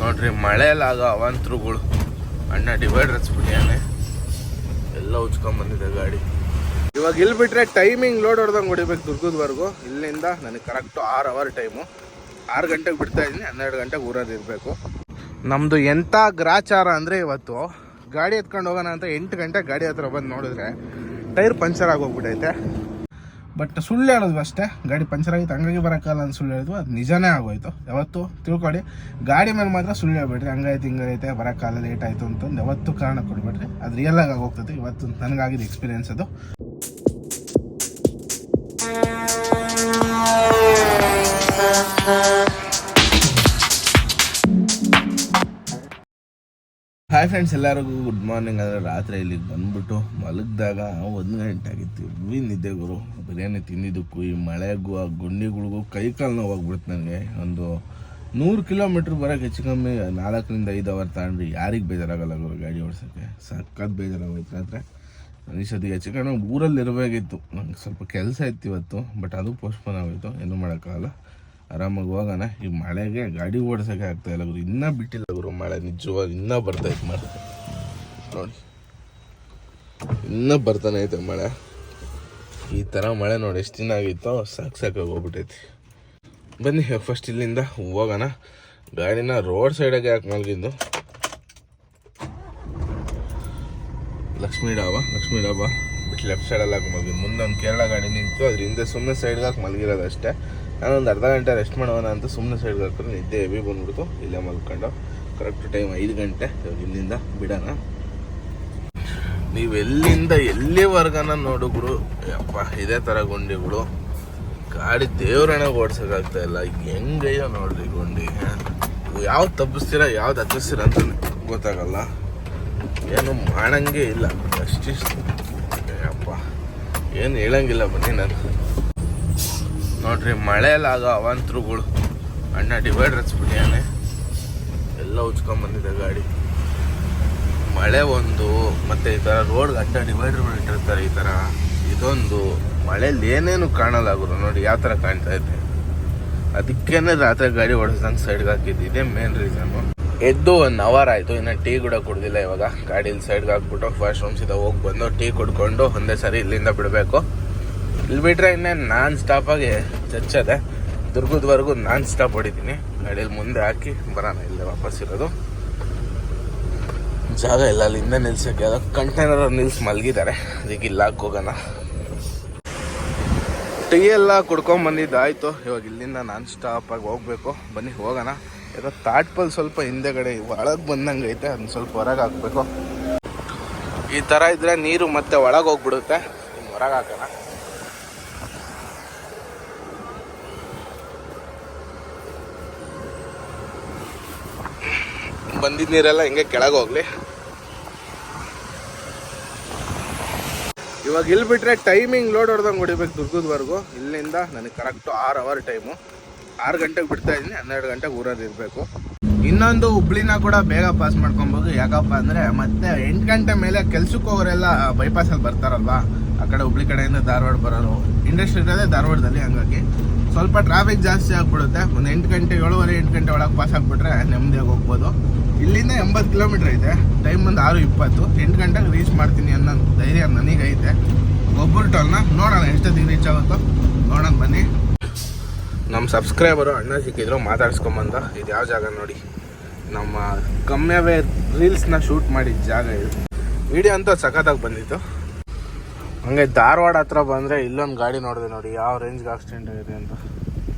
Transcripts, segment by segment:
ನೋಡ್ರಿ ಮಳೆಯಲ್ಲಾಗೋ ಅವಂತರುಗಳು. ಅಣ್ಣ ಡಿವೈಡ್ ಹಚ್ಬಿಟ್ಟಿಯಾನೆ ಎಲ್ಲ ಉಚ್ಕೊಂಡ್ ಬಂದಿದೆ ಗಾಡಿ. ಇವಾಗ ಇಲ್ಲಿ ಬಿಟ್ರೆ ಟೈಮಿಂಗ್ ಲೋಡ್ ಹೊಡೆದಂಗೆ ಹೊಡಿಬೇಕು ದುರ್ಗದವರೆಗೂ. ಇಲ್ಲಿಂದ ನನಗೆ ಕರೆಕ್ಟು ಆರು ಅವರ್ ಟೈಮು ಆರು ಗಂಟೆಗೆ ಬಿಡ್ತಾ ಇದ್ದೀನಿ, ಹನ್ನೆರಡು ಗಂಟೆಗೆ ಊರಲ್ಲಿ ಇರಬೇಕು. ನಮ್ಮದು ಎಂಥ ಗ್ರಾಚಾರ ಅಂದರೆ ಇವತ್ತು ಗಾಡಿ ಎತ್ಕೊಂಡು ಹೋಗೋಣ ಅಂತ ಎಂಟು ಗಂಟೆಗೆ ಗಾಡಿ ಹತ್ರ ಬಂದು ನೋಡಿದ್ರೆ ಟೈರ್ ಪಂಚರ್ ಆಗೋಗ್ಬಿಟ್ಟೈತೆ ಬಟ್ ಸುಳ್ಳು ಹೇಳೋದು ಅಷ್ಟೇ. ಗಾಡಿ ಪಂಚರ್ ಆಗಿತ್ತು, ಹಂಗಾಗಿ ಬರೋಕ್ಕಲ್ಲ ಅಂತ ಸುಳ್ಳು ಹೇಳಿದ್ವು ಅದು ನಿಜನೇ ಆಗೋಯ್ತು. ಯಾವತ್ತು ತಿಳ್ಕೊಳ್ಳಿ ಗಾಡಿ ಮೇಲೆ ಮಾತ್ರ ಸುಳ್ಳು ಹೇಳ್ಬೇಡ್ರಿ. ಹಂಗಾಯ್ತು ಹಿಂಗೈತೆ ಬರೋಕ್ಕಲ್ಲ ಲೇಟ್ ಆಯಿತು ಅಂತಂದು ಯಾವತ್ತು ಕಾರಣ ಕೊಡ್ಬೇಡ್ರಿ. ಅದು ರಿಯಲ್ ಆಗಿ ಹೋಗ್ತದೆ ಇವತ್ತು ನನಗಾಗಿದ್ದು ಎಕ್ಸ್ಪೀರಿಯೆನ್ಸ್ ಅದು. ಹಾಯ್ ಫ್ರೆಂಡ್ಸ್ ಎಲ್ಲರಿಗೂ ಗುಡ್ ಮಾರ್ನಿಂಗ್ ಅಂದರೆ ರಾತ್ರಿ ಇಲ್ಲಿಗೆ ಬಂದ್ಬಿಟ್ಟು ಮಲಗಿದಾಗ ಒಂದು ಗಂಟೆ ಆಗಿತ್ತು. ಇವಿ ನಿದ್ದೆ ಗುರು? ಬಿರಿಯಾನಿ ತಿಂದಿದ್ದಕ್ಕೂ ಈ ಮಳೆಗೂ, ಆ ಗುಂಡಿಗಳಿಗೂ ಕೈ ಕಾಲು ನೋವಾಗ್ಬಿಡ್ತು ನನಗೆ. ಒಂದು ನೂರು ಕಿಲೋಮೀಟ್ರ್ ಬರೋಕ್ಕೆ ಹೆಚ್ಚು ಕಮ್ಮಿ ನಾಲ್ಕರಿಂದ ಐದು ಅವರ್ ತಗೊಂಡ್ರಿ ಯಾರಿಗೆ ಬೇಜಾರಾಗಲ್ಲ ಗುರು ಗಾಡಿ ಓಡಿಸೋಕ್ಕೆ. ಸಖತ್ ಬೇಜಾರಾಗೋಯ್ತು ರಾತ್ರಿ. ಅನಿಸೋದು ಹೆಚ್ಚು ಕಮ್ಮಿ ಊರಲ್ಲಿ ಇರಬೇಕಿತ್ತು ನಂಗೆ ಸ್ವಲ್ಪ ಕೆಲಸ ಇತ್ತು ಇವತ್ತು ಬಟ್ ಅದು ಪೋಸ್ಟ್ಪೋನ್ ಆಗೋಯ್ತು. ಏನೂ ಮಾಡೋಕ್ಕಾಗಲ್ಲ. ಆರಾಮಾಗಿ ಹೋಗೋಣ. ಈ ಮಳೆಗೆ ಗಾಡಿ ಓಡಿಸೋಕೆ ಆಗ್ತಾ ಇಲ್ಲ ಗುರು. ಇನ್ನೂ ಬಿಟ್ಟಿಲ್ಲ ಗುರು ಮಳೆ. ನಿಜವಾಗಿ ಇನ್ನೂ ಬರ್ತೈತೆ ಮಳೆ. ನೋಡಿ. ಇನ್ನೂ ಬರ್ತಾನೆ ಐತೆ ಮಳೆ. ಈ ಥರ ಮಳೆ ನೋಡಿ ಎಷ್ಟು ದಿನ ಆಗಿತ್ತೋ ಸಾಕು ಸಾಕಾಗಿ ಹೋಗ್ಬಿಟ್ಟೈತಿ. ಬನ್ನಿ ಫಸ್ಟ್ ಇಲ್ಲಿಂದ ಹೋಗೋಣ. ಗಾಡಿನ ರೋಡ್ ಸೈಡಾಗೆ ಯಾಕೆ ಮಲಗಿದ್ದು? ಲಕ್ಷ್ಮೀ ಡಾಬಾ ಲಕ್ಷ್ಮೀ ಡಾಬಾ. ಬಿಟ್ಟು ಲೆಫ್ಟ್ ಸೈಡಲ್ಲಿ ಹಾಕಿ ಮಲಗಿದ್ದು. ಮುಂದೆ ಒಂದು ಕೇರಳ ಗಾಡಿ ನಿಂತು ಅದ್ರ ಹಿಂದೆ ಸುಮ್ಮನೆ ಸೈಡ್ಗೆ ಹಾಕಿ ಮಲಗಿರೋದು ಅಷ್ಟೇ. ನಾನೊಂದು ಅರ್ಧ ಗಂಟೆ ರೆಸ್ಟ್ ಮಾಡೋಣ ಅಂತ ಸುಮ್ಮನೆ ಸೈಡ್ಗೆ ಹಾಕಿದ್ರೆ ನಿದ್ದೆ ಹೆವಿ ಬಂದ್ಬಿಡ್ತು. ಇಲ್ಲೇ ಮಲ್ಕೊಂಡು ಕರೆಕ್ಟ್ ಟೈಮ್ ಐದು ಗಂಟೆ. ಇಲ್ಲಿಂದ ಬಿಡೋಣ. ನೀವು ಎಲ್ಲಿಂದ ಎಲ್ಲಿವರೆಗನ ನೋಡುಗಳು ಅಪ್ಪ ಇದೇ ಥರ ಗುಂಡಿಗಳು ಗಾಡಿ ದೇವ್ರಣ ಓಡ್ಸೋಕ್ಕಾಗ್ತಾ ಇಲ್ಲ. ಹೆಂಗಯ್ಯೋ ನೋಡ್ರಿ ಗುಂಡಿ. ಯಾವ್ದು ತಪ್ಪಿಸ್ತೀರಾ ಯಾವ್ದು ಹತ್ತಿಸ್ತೀರ ಅಂತ ಗೊತ್ತಾಗಲ್ಲ. ಏನು ಮಾಡಂಗೆ ಇಲ್ಲ. ಅಷ್ಟಿಷ್ಟು. ಅಪ್ಪ ಏನು ಹೇಳಂಗಿಲ್ಲ ಬನ್ನಿ ನಾನು. ನೋಡ್ರಿ ಮಳೆಯಲ್ಲಾಗ ಅವಾಂತರುಗಳು. ಅಣ್ಣ ಡಿವೈಡರ್ ಹಚ್ಬಿಟ್ಟಿಯಾನೆ ಎಲ್ಲ ಉಚ್ಕೊಂಡ್ ಬಂದಿದೆ ಗಾಡಿ. ಮಳೆ ಒಂದು, ಮತ್ತೆ ಈ ಥರ ರೋಡ್ ಅಡ್ಡ ಡಿವೈಡರ್ ಇಟ್ಟಿರ್ತಾರೆ ಈ ಥರ ಇದೊಂದು, ಮಳೆಯಲ್ಲಿ ಏನೇನು ಕಾಣಲ್ಲ ಗುರು ನೋಡಿ, ಯಾವ ಥರ ಕಾಣ್ತಾ ಇದೆ. ಅದಕ್ಕೇನೆ ರಾತ್ರಿ ಗಾಡಿ ಓಡಿಸ್ದಂಗೆ ಸೈಡ್ಗೆ ಹಾಕಿದ್ದು. ಇದೇ ಮೇನ್ ರೀಸನ್ನು ಎದ್ದು ಒನ್ ಅವರ್ ಆಯಿತು, ಇನ್ನು ಟೀ ಕೂಡ ಕುಡ್ದಿಲ್ಲ ಇವಾಗ. ಗಾಡೀಲಿ ಸೈಡ್ಗೆ ಹಾಕ್ಬಿಟ್ಟು ಫಸ್ಟ್ ರೂಮ್ ಸೀದಾ ಹೋಗಿ ಬಂದು ಟೀ ಕುಡ್ಕೊಂಡು, ಒಂದೇ ಸರಿ ಇಲ್ಲಿಂದ ಬಿಡಬೇಕು. ಇಲ್ಲಿ ಬಿಟ್ರೆ ಇನ್ನೇನು ನಾನ್ ಸ್ಟಾಪಾಗಿ ಅದೆ ದುರ್ಗದವರೆಗೂ ನಾನ್ ಸ್ಟಾಪ್ ಹೊಡಿತೀನಿ. ಗಾಡಿಯಲ್ಲಿ ಮುಂದೆ ಹಾಕಿ ಬರೋಣ ಇಲ್ಲೇ ವಾಪಸ್ ಇರೋದು. ಜಾಗ ಇಲ್ಲ ಅಲ್ಲಿಂದ ನಿಲ್ಸಕ್ಕೆ ಅದು ಕಂಟೈನರ್ ನಿಲ್ಸಿ ಮಲಗಿದ್ದಾರೆ. ಅದಕ್ಕೆ ಇಲ್ಲ ಹೋಗೋಣ. ಟೀ ಎಲ್ಲ ಕುಡ್ಕೊಂಡ್ ಆಯಿತು. ಇವಾಗ ಇಲ್ಲಿಂದ ನಾನ್ ಸ್ಟಾಪ್ ಆಗಿ ಹೋಗ್ಬೇಕು. ಬನ್ನಿ, ಹೋಗೋಣ. ಯಾಕೋ ತಾಟ್ಪಲ್ ಸ್ವಲ್ಪ ಹಿಂದೆಗಡೆ, ಒಳಗೆ ಬಂದಂಗೆ ಐತೆ. ಅದನ್ನ ಸ್ವಲ್ಪ ಹೊರಗೆ ಹಾಕ್ಬೇಕು. ಈ ಥರ ಇದ್ರೆ ನೀರು ಮತ್ತೆ ಒಳಗೆ ಹೋಗ್ಬಿಡುತ್ತೆ. ಹೊರಗೆ ಹಾಕೋಣ. ಬಂದಿದ್ದ ನೀರೆಲ್ಲ ಹಿಂಗೆ ಕೆಳಗೆ ಹೋಗ್ಲಿ. ಇವಾಗ ಇಲ್ಲಿ ಬಿಟ್ರೆ ಟೈಮಿಂಗ್ ಲೋಡ್ ಹೊಡೆದಂಗೆ ಹೊಡಿಬೇಕು ದುರ್ಗದವರೆಗೂ. ಇಲ್ಲಿಂದ ನನಗೆ ಕರೆಕ್ಟು ಆರು ಅವರ್ ಟೈಮು ಆರು ಗಂಟೆಗೆ ಬಿಡ್ತಾ ಇದ್ದೀನಿ, ಹನ್ನೆರಡು ಗಂಟೆಗೆ ಊರಲ್ಲಿ ಇರಬೇಕು. ಇನ್ನೊಂದು ಹುಬ್ಳಿನ ಕೂಡ ಬೇಗ ಪಾಸ್ ಮಾಡ್ಕೊಬೋದು. ಯಾಕಪ್ಪ ಅಂದರೆ ಮತ್ತೆ ಎಂಟು ಗಂಟೆ ಮೇಲೆ ಕೆಲ್ಸಕ್ಕೆ ಹೋಗೋರೆಲ್ಲ ಬೈಪಾಸಲ್ಲಿ ಬರ್ತಾರಲ್ವಾ? ಆ ಕಡೆ ಹುಬ್ಳಿ ಕಡೆಯಿಂದ ಧಾರವಾಡ ಬರೋರು. ಇಂಡಸ್ಟ್ರಿ ಇರೋದೇ ಧಾರವಾಡದಲ್ಲಿ ಹಂಗಾಗಿ. ಸ್ವಲ್ಪ ಟ್ರಾಫಿಕ್ ಜಾಸ್ತಿ ಆಗಿಬಿಡುತ್ತೆ. ಒಂದು ಎಂಟು ಗಂಟೆ ಏಳುವರೆ, ಎಂಟು ಗಂಟೆ ಒಳಗೆ ಪಾಸ್ ಆಗಿಬಿಟ್ರೆ ನೆಮ್ಮದಿಯಾಗಿ ಹೋಗ್ಬೋದು. ಇಲ್ಲಿಂದ ಎಂಬತ್ತು ಕಿಲೋಮೀಟ್ರ್ ಐತೆ. ಟೈಮ್ ಬಂದು ಆರು ಇಪ್ಪತ್ತು. ಎಂಟು ಗಂಟೆಗೆ ರೀಚ್ ಮಾಡ್ತೀನಿ ಅನ್ನೋ ಧೈರ್ಯ ನನಗೈತೆ. ಒಬ್ಬರು ಟೋಲ್ನ ನೋಡೋಣ, ಎಷ್ಟೊತ್ತಿಗೆ ರೀಚ್ ಆಗುತ್ತೋ. ನೋಡೋಣ, ಬನ್ನಿ. ನಮ್ಮ ಸಬ್ಸ್ಕ್ರೈಬರು ಅಣ್ಣ ಸಿಕ್ಕಿದ್ರು, ಮಾತಾಡ್ಸ್ಕೊಂಬಂದ. ಇದು ಯಾವ ಜಾಗ ನೋಡಿ. ನಮ್ಮ ಕಮ್ಯವೇ ರೀಲ್ಸ್ನ ಶೂಟ್ ಮಾಡಿದ ಜಾಗ ಇದು. ವಿಡಿಯೋ ಅಂತೂ ಸಖತ್ತಾಗಿ ಬಂದಿತ್ತು. ಹಂಗೆ ಧಾರವಾಡ ಹತ್ರ ಬಂದರೆ ಇಲ್ಲೊಂದು ಗಾಡಿ ನೋಡಿದೆ ನೋಡಿ. ಯಾವ ರೇಂಜ್ಗೆ ಆಕ್ಸಿಡೆಂಟ್ ಆಗಿದೆ ಅಂತ.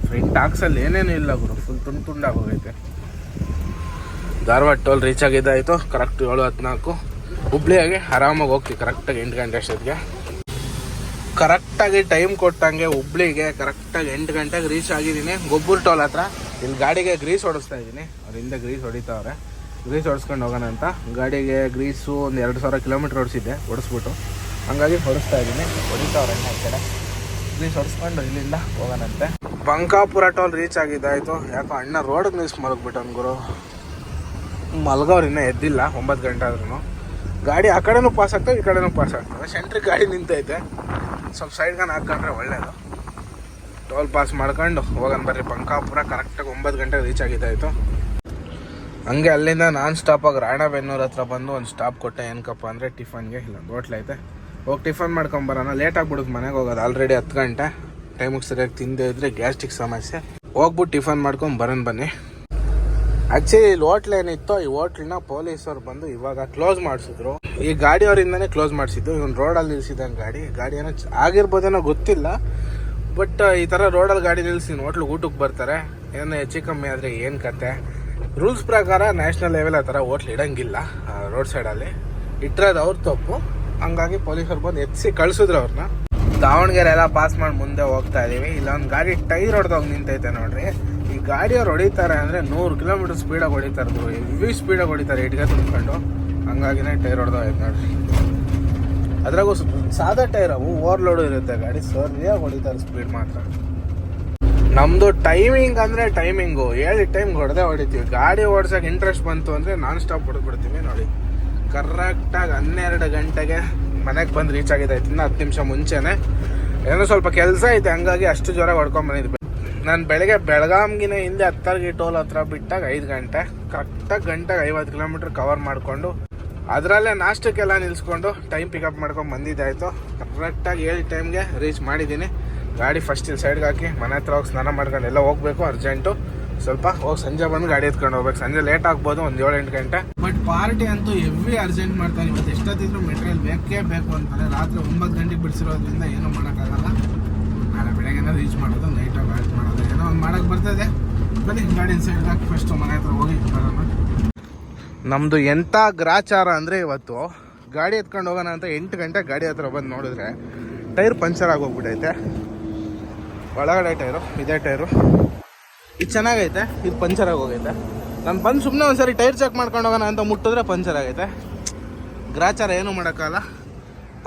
ಫ್ರಂಟ್ ಟಾಕ್ಸಲ್ಲಿ ಏನೇನು ಇಲ್ಲ ಗುರು. ಫುಲ್ ತುಂಡು ತುಂಡಾಗಿ ಹೋಗೈತೆ. ಧಾರವಾಡ ಟೋಲ್ ರೀಚ್ ಆಗಿದ್ದಾಯಿತು ಕರೆಕ್ಟ್ ಏಳು ಹದಿನಾಲ್ಕು. ಹುಬ್ಳಿಯಾಗೆ ಆರಾಮಾಗಿ ಹೋಗ್ತೀವಿ ಕರೆಕ್ಟಾಗಿ ಎಂಟು ಗಂಟೆ ಅಷ್ಟೊತ್ತಿಗೆ. ಕರೆಕ್ಟಾಗಿ ಟೈಮ್ ಕೊಟ್ಟಂಗೆ ಹುಬ್ಳಿಗೆ ಕರೆಕ್ಟಾಗಿ ಎಂಟು ಗಂಟೆಗೆ ರೀಚ್ ಆಗಿದ್ದೀನಿ. ಗೊಬ್ಬರ ಟೋಲ್ ಹತ್ರ. ಇಲ್ಲಿ ಗಾಡಿಗೆ ಗ್ರೀಸ್ ಹೊಡಿಸ್ತಾ ಇದ್ದೀನಿ. ಅವ್ರ ಹಿಂದೆ ಗ್ರೀಸ್ ಹೊಡಿತಾವ್ರೆ. ಗ್ರೀಸ್ ಹೊಡಿಸ್ಕೊಂಡು ಹೋಗೋಣ ಅಂತ. ಗಾಡಿಗೆ ಗ್ರೀಸು ಒಂದು ಎರಡು ಸಾವಿರ ಕಿಲೋಮೀಟ್ರ್ ಹೊಡಿಸಿದ್ದೆ, ಹೊಡಿಸ್ಬಿಟ್ಟು. ಹಂಗಾಗಿ ಹೊಡಿಸ್ತಾ ಇದ್ದೀನಿ. ಹೊಡಿತಾವ್ರೆ ಈ ಕಡೆ. ಗ್ರೀಸ್ ಹೊಡಿಸ್ಕೊಂಡು ಇಲ್ಲಿಂದ ಹೋಗೋಣಂತೆ. ಬಂಕಾಪುರ ಟೋಲ್ ರೀಚ್ ಆಗಿದ್ದಾಯಿತು ಯಾಕೋ ಅಣ್ಣ ರೋಡಿಗೆ ಮಿಸ್ ಮಲಗ್ಬಿಟ್ಟು ಗುರು. ಮಲ್ಗವ್ರು ಇನ್ನೂ ಎದ್ದಿಲ್ಲ, ಒಂಬತ್ತು ಗಂಟೆ ಆದ್ರೂ ಗಾಡಿ ಆ ಕಡೆನೂ ಪಾಸ್ ಆಗ್ತವೆ ಈ ಕಡೆನೂ ಪಾಸ್ ಆಗ್ತದೆ. ಸೆಂಟ್ರಿಗೆ ಗಾಡಿ ನಿಂತೈತೆ. ಸ್ವಲ್ಪ ಸೈಡ್ಗಾನ ಹಾಕೊಂಡ್ರೆ ಒಳ್ಳೇದು. ಟೋಲ್ ಪಾಸ್ ಮಾಡ್ಕೊಂಡು ಹೋಗೋಣ ಬರ್ರಿ. ಬಂಕಾಪುರ ಕರೆಕ್ಟಾಗಿ ಒಂಬತ್ತು ಗಂಟೆಗೆ ರೀಚ್ ಆಗಿದ್ದಾಯಿತು. ಹಂಗೆ ಅಲ್ಲಿಂದ ನಾನ್ ಸ್ಟಾಪಾಗಿ ರಾಣಬೆನ್ನೂರ್ ಹತ್ರ ಬಂದು ಒಂದು ಸ್ಟಾಪ್ ಕೊಟ್ಟೆ. ಏನಕ್ಕಪ್ಪ ಅಂದರೆ ಟಿಫನ್ಗೆ ಇಲ್ಲ ಹೋಟ್ಲ್ ಐತೆ. ಹೋಗಿ ಟಿಫನ್ ಮಾಡ್ಕೊಂಬರೋಣ ಲೇಟ್ ಆಗಿಬಿಡೋದು ಮನೆಗೆ ಹೋಗೋದು ಆಲ್ರೆಡಿ ಹತ್ತು ಗಂಟೆ. ಟೈಮಿಗೆ ಸರಿಯಾಗಿ ತಿಂದೇ ಇದ್ರೆ ಗ್ಯಾಸ್ಟ್ರಿಕ್ ಸಮಸ್ಯೆ. ಹೋಗ್ಬಿಟ್ಟು ಟಿಫನ್ ಮಾಡ್ಕೊಂಡು ಬರೋಣ ಬನ್ನಿ. ಆಕ್ಚುಲಿ ಇಲ್ಲಿ ಹೋಟ್ಲ್ ಏನಿತ್ತು ಈ ಹೋಟ್ಲ್ನ ಪೊಲೀಸರು ಬಂದು ಇವಾಗ ಕ್ಲೋಸ್ ಮಾಡಿಸಿದ್ರು. ಈ ಗಾಡಿಯವರಿಂದನೇ ಕ್ಲೋಸ್ ಮಾಡಿಸಿದ್ದು. ಇವನು ರೋಡಲ್ಲಿ ನಿಲ್ಸಿದಂಗೆ ಗಾಡಿ. ಗಾಡಿ ಏನೋ ಆಗಿರ್ಬೋದೇನೋ ಗೊತ್ತಿಲ್ಲ. ಬಟ್ ಈ ಥರ ರೋಡಲ್ಲಿ ಗಾಡಿ ನಿಲ್ಸಿ ಹೋಟ್ಲ್ ಊಟಕ್ಕೆ ಬರ್ತಾರೆ. ಏನೋ ಹೆಚ್ಚು ಕಮ್ಮಿ ಆದರೆ ಏನು ಕತೆ? ರೂಲ್ಸ್ ಪ್ರಕಾರ ನ್ಯಾಷನಲ್ ಲೆವೆಲ್ ಆ ಥರ ಹೋಟ್ಲ್ ಇಡಂಗಿಲ್ಲ ರೋಡ್ ಸೈಡಲ್ಲಿ ಇಟ್ಟಿರೋದು ಅವ್ರ ತಪ್ಪು. ಹಂಗಾಗಿ ಪೊಲೀಸರು ಬಂದು ಎತ್ಸಿ ಕಳಿಸಿದ್ರು ಅವ್ರನ್ನ ದಾವಣಗೆರೆ ಎಲ್ಲ ಪಾಸ್ ಮಾಡಿ ಮುಂದೆ ಹೋಗ್ತಾ ಇದೀವಿ. ಇಲ್ಲ ಒಂದು ಗಾಡಿ ಟೈರ್ ಹೊಡೆದೋಗಿ ನಿಂತೈತೆ ನೋಡ್ರಿ. ಗಾಡಿಯವ್ರು ಹೊಡಿತಾರೆ ಅಂದ್ರೆ ನೂರು ಕಿಲೋಮೀಟರ್ ಸ್ಪೀಡಾಗಿ ಹೊಡಿತಾರೆ ಹೆವಿ ಸ್ಪೀಡಾಗಿ ಹೊಡಿತಾರೆ ಇಟ್ಗೆ ತುಂಬಿಕೊಂಡು. ಹಂಗಾಗಿನೇ ಟೈರ್ ಹೊಡೆದಾಯ್ತು ನೋಡ್ರಿ. ಅದ್ರಾಗೂ ಸಾದಾ ಟೈರ್ ಅವು ಓವರ್ಲೋಡು ಇರುತ್ತೆ. ಗಾಡಿ ಸರಿಯಾಗಿ ಹೊಡಿತಾರೆ ಸ್ಪೀಡ್ ಮಾತ್ರ. ನಮ್ದು ಟೈಮಿಂಗ್ ಅಂದ್ರೆ ಟೈಮಿಂಗು ಹೇಳಿ ಟೈಮ್ ಹೊಡೆದೇ ಹೊಡಿತೀವಿ. ಗಾಡಿ ಓಡ್ಸೋಕೆ ಇಂಟ್ರೆಸ್ಟ್ ಬಂತು ಅಂದ್ರೆ ನಾನ್ ಸ್ಟಾಪ್ ಹೊಡೆದ್ಬಿಡ್ತೀವಿ ನೋಡಿ. ಕರೆಕ್ಟಾಗಿ ಹನ್ನೆರಡು ಗಂಟೆಗೆ ಮನೆಗೆ ಬಂದು ರೀಚ್ ಆಗಿದೆ ಇನ್ನು ಹತ್ತು ನಿಮಿಷ ಮುಂಚೆನೆ. ಏನೋ ಸ್ವಲ್ಪ ಕೆಲಸ ಐತೆ, ಹಂಗಾಗಿ ಅಷ್ಟು ಜ್ವರ ಹೊಡ್ಕೊಂಡ್ ಬಂದಿದ್ವಿ. ನಾನು ಬೆಳಗ್ಗೆ ಬೆಳಗಾಮ್ಗಿನ ಹಿಂದೆ ಹತ್ತರ್ಗಿ ಟೋಲ್ ಹತ್ರ ಬಿಟ್ಟಾಗ ಐದು ಗಂಟೆ ಕರೆಕ್ಟಾಗಿ ಗಂಟೆಗೆ ಐವತ್ತು ಕಿಲೋಮೀಟರ್ ಕವರ್ ಮಾಡಿಕೊಂಡು, ಅದರಲ್ಲೇ ನಾಷ್ಟಕ್ಕೆಲ್ಲ ನಿಲ್ಸ್ಕೊಂಡು ಟೈಮ್ ಪಿಕಪ್ ಮಾಡ್ಕೊಂಡು ಬಂದಿದ್ದಾಯಿತು ಕರೆಕ್ಟಾಗಿ ಏಳು ಟೈಮ್ಗೆ ರೀಚ್ ಮಾಡಿದ್ದೀನಿ. ಗಾಡಿ ಫಸ್ಟ್ ಇಲ್ಲಿ ಸೈಡ್ಗೆ ಹಾಕಿ, ಮನೆ ಹತ್ರ ಹೋಗಿ ಸ್ನಾನ ಮಾಡ್ಕೊಂಡು ಎಲ್ಲ ಹೋಗ್ಬೇಕು ಅರ್ಜೆಂಟು ಸ್ವಲ್ಪ ಹೋಗಿ ಸಂಜೆ ಬಂದು ಗಾಡಿ ಎತ್ಕೊಂಡು ಹೋಗ್ಬೇಕು. ಸಂಜೆ ಲೇಟ್ ಆಗ್ಬೋದು, ಒಂದು ಏಳು ಎಂಟು ಗಂಟೆ. ಬಟ್ ಪಾರ್ಟಿ ಅಂತೂ ಎವ್ರಿ ಅರ್ಜೆಂಟ್ ಮಾಡ್ತಾರೆ. ಇವತ್ತು ಎಷ್ಟೊತ್ತಿದ್ರು ಮೆಟೀರಿಯಲ್ ಬೇಕೇ ಬೇಕು ಅಂತಾರೆ. ರಾತ್ರಿ ಒಂಬತ್ತು ಗಂಟೆಗೆ ಬಿಡಿಸಿರೋದ್ರಿಂದ ಏನೂ ಮಾಡೋಕ್ಕಾಗಲ್ಲ. ಬೆಳಗ್ಗೆನೇ ರೀಚ್ ಮಾಡೋದು ನೈಟಾಗಿ ಆಯ್ತು ಮಾಡೋದು, ಏನೋ ಒಂದು ಮಾಡೋಕ್ಕೆ ಬರ್ತದೆ. ಬನ್ನಿ, ಗಾಡಿ ಸೈಡ್ ಹಾಕಿ ಫಸ್ಟ್ ಮನೆ ಹತ್ರ ಹೋಗಿ ಬರೋಣ. ನಮ್ಮದು ಎಂಥ ಗ್ರಾಚಾರ ಅಂದರೆ ಇವತ್ತು ಗಾಡಿ ಎತ್ಕೊಂಡು ಹೋಗೋಣ ಅಂತ ಎಂಟು ಗಂಟೆ ಗಾಡಿ ಹತ್ರ ಬಂದು ನೋಡಿದ್ರೆ ಟೈರ್ ಪಂಚರ್ ಆಗೋಗ್ಬಿಟ್ಟೈತೆ ಒಳಗಡೆ ಟೈರು, ಇದೇ ಟೈರು. ಇದು ಚೆನ್ನಾಗೈತೆ, ಇದು ಪಂಚರ್ ಆಗೋಗೈತೆ. ನಾನು ಬಂದು ಸುಮ್ಮನೆ ಒಂದ್ಸರಿ ಟೈರ್ ಚೆಕ್ ಮಾಡ್ಕೊಂಡು ಹೋಗೋಣ ಅಂತ ಮುಟ್ಟಿದ್ರೆ ಪಂಚರ್ ಆಗೈತೆ. ಗ್ರಾಚಾರ ಏನೂ ಮಾಡೋಕ್ಕಲ್ಲ